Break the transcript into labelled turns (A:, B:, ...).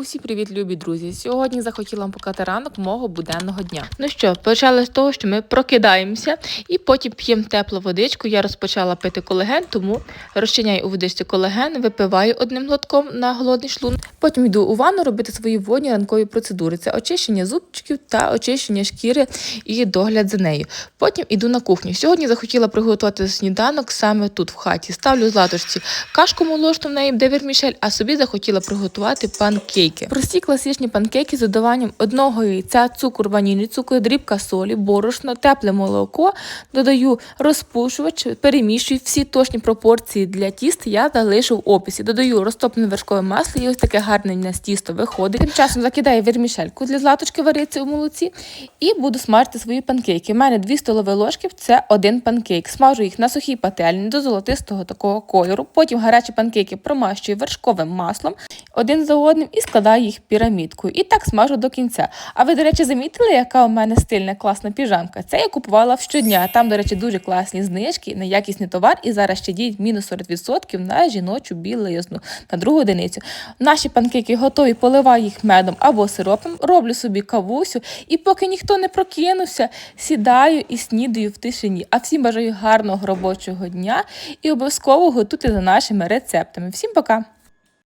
A: Усі привіт, любі друзі! Сьогодні захотіла вам показати ранок мого буденного дня.
B: Ну що, почали з того, що ми прокидаємося і потім п'ємо теплу водичку. Я розпочала пити колаген, тому розчиняю у водичці колаген, випиваю одним глотком на голодний шлунок.
A: Потім йду у ванну робити свої водні ранкові процедури. Це очищення зубчиків та очищення шкіри і догляд за нею. Потім іду на кухню. Сьогодні захотіла приготувати сніданок саме тут, в хаті. Ставлю з латочці кашку молочну, в неї буде вермішель, а собі захотіла приготувати панкейки. Прості класичні панкейки з додаванням одного яйця, цукор, ванільний цукор, дрібка солі, борошно, тепле молоко. Додаю розпушувач, перемішую всі точні пропорції для тіста. Я залишу в описі. Додаю розтоплене вершкове масло і ось таке гарне на тісто виходить. Тим часом закидаю вермішельку для златочки вариться у молоці і буду смажити свої панкейки. У мене 2 столові ложки це один панкейк. Смажу їх на сухій пательні до золотистого такого кольору. Потім гарячі панкейки промащую вершковим маслом один за одним і складаю їх пірамідкою. І так смажу до кінця. А ви, до речі, замітили, яка у мене стильна класна піжамка? Це я купувала щодня. Там, до речі, дуже класні знижки на якісний товар. І зараз ще діють мінус 40% на жіночу білизну на другу одиницю. Наші панкейки готові, поливаю їх медом або сиропом, роблю собі кавусю, і поки ніхто не прокинувся, сідаю і снідаю в тишині. А всім бажаю гарного робочого дня і обов'язково готуйте за нашими рецептами. Всім пока!